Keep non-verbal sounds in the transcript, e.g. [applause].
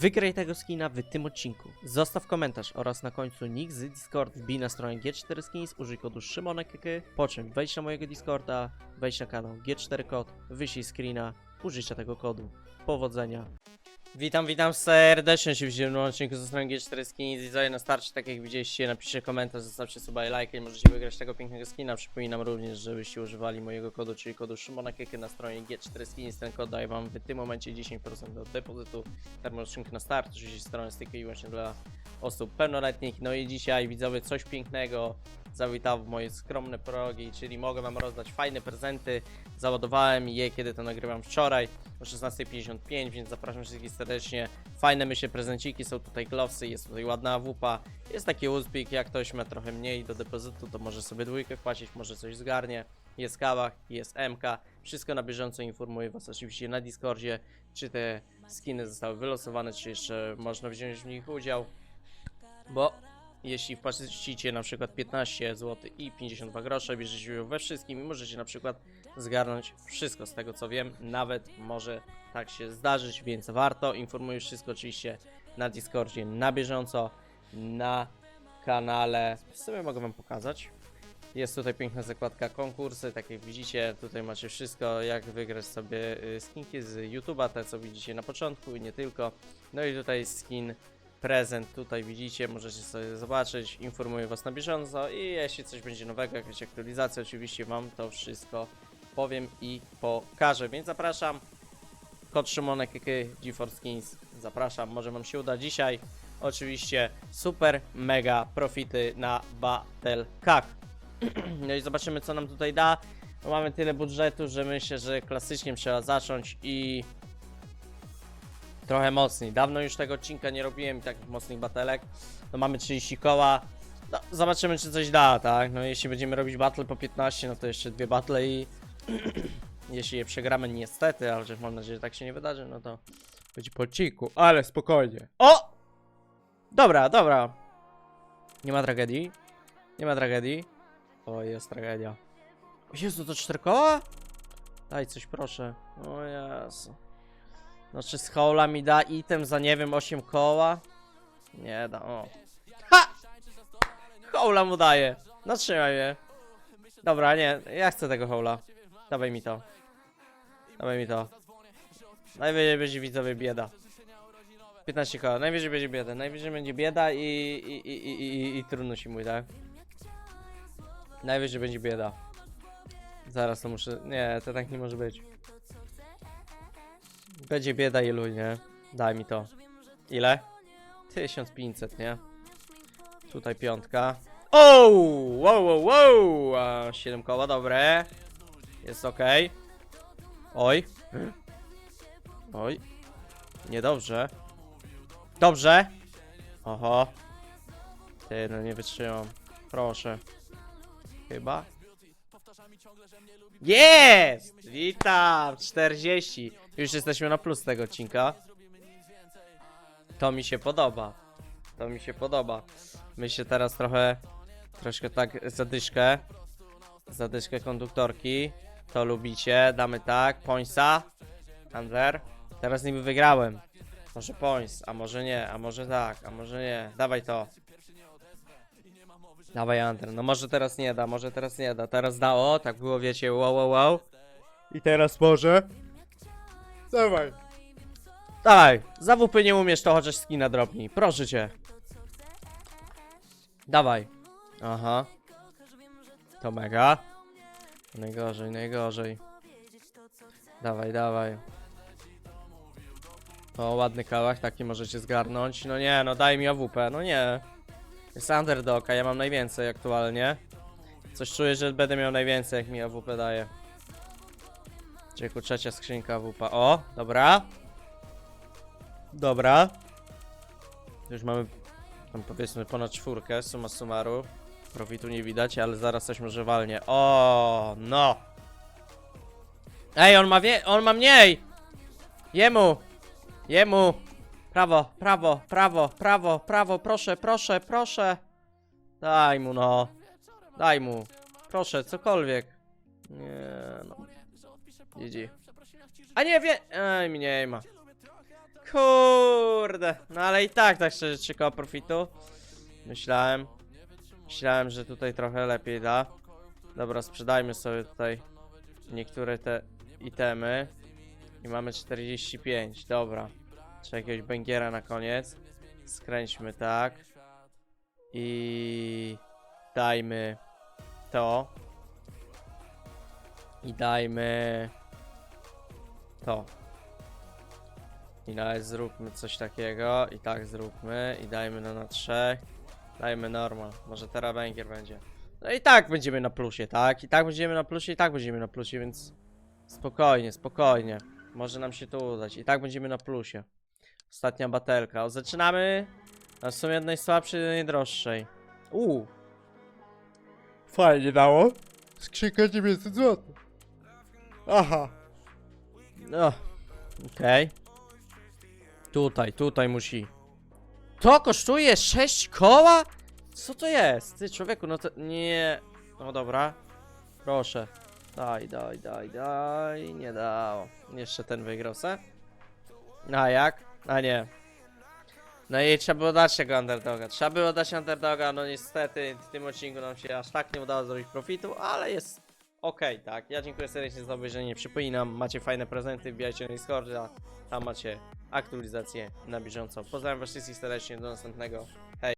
Wygraj tego skina w tym odcinku. Zostaw komentarz oraz na końcu nick z Discord wbij na stronę G4 Skins, użyj kodu SzymonekK, po czym wejdź na mojego Discorda, wejdź na kanał G4 Kod, wyślij screena, użyjcie tego kodu. Powodzenia. Witam, witam serdecznie się w dzisiejszym odcinku ze strony G4 Skins i zaję na starcie, tak jak widzieliście, napiszcie komentarz, zostawcie suba i i możecie wygrać tego pięknego skina. Przypominam również, żebyście używali mojego kodu, czyli kodu SzymonekK na stronie G4 Skins. Ten kod daje wam w tym momencie 10% do depozytu termoskrzynki na start, oczywiście strony tylko i wyłącznie dla osób pełnoletnich. No i dzisiaj widzowie coś pięknego zawitał w moje skromne progi, czyli mogę wam rozdać fajne prezenty. Załadowałem je, kiedy to nagrywam wczoraj o 16.55, więc zapraszam wszystkich serdecznie. Fajne myślę prezenciki, są tutaj glowsy, jest tutaj ładna awupa, jest taki uzbik, jak ktoś ma trochę mniej do depozytu, to może sobie dwójkę wpłacić, może coś zgarnie. Jest kawach, jest MK, wszystko na bieżąco informuję was oczywiście na Discordzie, czy te skiny zostały wylosowane, czy jeszcze można wziąć w nich udział. Bo jeśli wpłacicie na przykład 15 zł i 52 grosze, bierzecie udział we wszystkim i możecie na przykład zgarnąć wszystko z tego co wiem, nawet może tak się zdarzyć, więc warto. Informuję wszystko oczywiście na Discordzie na bieżąco, na kanale. W sumie mogę wam pokazać. Jest tutaj piękna zakładka konkursy, tak jak widzicie, tutaj macie wszystko, jak wygrać sobie y, skinki z YouTube'a, te co widzicie na początku i nie tylko. No i tutaj skin prezent tutaj widzicie, możecie sobie zobaczyć, informuję was na bieżąco i jeśli coś będzie nowego, jakaś aktualizacja, oczywiście wam to wszystko powiem i pokażę, więc zapraszam. Kod Szymonek GeForce Skins, zapraszam, może wam się uda dzisiaj. Oczywiście super, mega profity na Battle Cup. [clears throat] No i zobaczymy co nam tutaj da. Mamy tyle budżetu, że myślę, że klasycznie trzeba zacząć i trochę mocniej. Dawno już tego odcinka nie robiłem takich mocnych batelek. No mamy 30 koła. No, zobaczymy czy coś da, tak? No jeśli będziemy robić battle po 15, no to jeszcze dwie battle i [clears throat] jeśli je przegramy niestety, ale mam nadzieję, że tak się nie wydarzy, no to będzie po odcinku, ale spokojnie. O! Dobra, dobra. Nie ma tragedii. Nie ma tragedii. O, jest tragedia. O Jezu, to cztery koła? Daj coś proszę. O Jezu. No czy z hola mi da item za nie wiem 8 koła? Nie da, o. Ha! Hola mu daje. No trzymaj mnie. Dobra, nie, ja chcę tego hola. Dawaj mi to. Dawaj mi to. Najwyżej będzie widzowie bieda. 15 koła, najwyżej będzie bieda. Najwyżej będzie bieda i, i, i, i, i, i trudności mój, tak? Najwyżej będzie bieda. Zaraz to muszę. Nie, to tak nie może być. Będzie bieda ilu, nie? Daj mi to. Ile? 1500, nie? Tutaj piątka. O! Wow, wow, wow! A, 7 koła, dobre. Jest ok. Oj. Oj. Niedobrze. Dobrze. Oho. Ty, no nie wytrzymam. Proszę. Chyba. Jest! Witam! 40. Już jesteśmy na plus tego odcinka. To mi się podoba. To mi się podoba. Myślę teraz trochę, troszkę tak zadyszkę. Zadyszkę konduktorki. To lubicie. Damy tak. Pońsa. Under. Teraz niby wygrałem. Może pońs, a może nie, a może tak, a może nie. Dawaj to. Dawaj Under. No może teraz nie da, może teraz nie da. Teraz dało, tak było wiecie, wow, wow, wow. I teraz może. Dawaj. Dawaj, za WP nie umiesz, to chociaż skina drobni. Proszę cię. Dawaj. Aha. To mega. Najgorzej, najgorzej. Dawaj, dawaj. O, ładny kałach, taki możecie zgarnąć. No nie, no daj mi AWP, no nie. Jest underdog, a ja mam najwięcej aktualnie. Coś czuję, że będę miał najwięcej, jak mi AWP daje. Dzieku, trzecia skrzynka AWP. O, dobra. Dobra. Już mamy tam powiedzmy ponad czwórkę, suma summaru. Profitu nie widać, ale zaraz coś może walnie. O, no. Ej, on ma wie, on ma mniej. Jemu. Jemu. Prawo, prawo, prawo, prawo, prawo, proszę, proszę, proszę. Daj mu no. Daj mu. Proszę, cokolwiek. Nie no. GG. A nie wie. Ej, mniej ma. Kurde. No ale i tak, tak szczerze, koła profitu. Myślałem. Myślałem, że tutaj trochę lepiej da. Dobra, sprzedajmy sobie tutaj niektóre te itemy. I mamy 45, dobra. Czy jakiegoś bęgiera na koniec. Skręćmy tak. I dajmy to. I dajmy to. I nawet zróbmy coś takiego. I tak zróbmy. I dajmy no na trzech. Dajmy normal. Może teraz węgier będzie. No i tak będziemy na plusie, tak? I tak będziemy na plusie, i tak będziemy na plusie, więc spokojnie, spokojnie. Może nam się to udać. I tak będziemy na plusie. Ostatnia batelka. O, zaczynamy. Na sumie od najsłabszej do najdroższej. Uuu. Fajnie dało. Skrzynka 900 zł. Aha. No. Okej. Tutaj, tutaj musi. To kosztuje 6 koła? Co to jest? Ty człowieku, no to nie. No dobra. Proszę. Daj, daj, daj, daj. Nie dało. Jeszcze ten wygrał se. A jak? A nie. No i trzeba było dać tego underdoga. Trzeba było dać underdoga, no niestety w tym odcinku nam się aż tak nie udało zrobić profitu, ale jest okej, tak. Ja dziękuję serdecznie za obejrzenie. Przypominam, macie fajne prezenty, wbijajcie na Discorda, tam macie aktualizację na bieżąco. Pozdrawiam was wszystkich serdecznie, do następnego.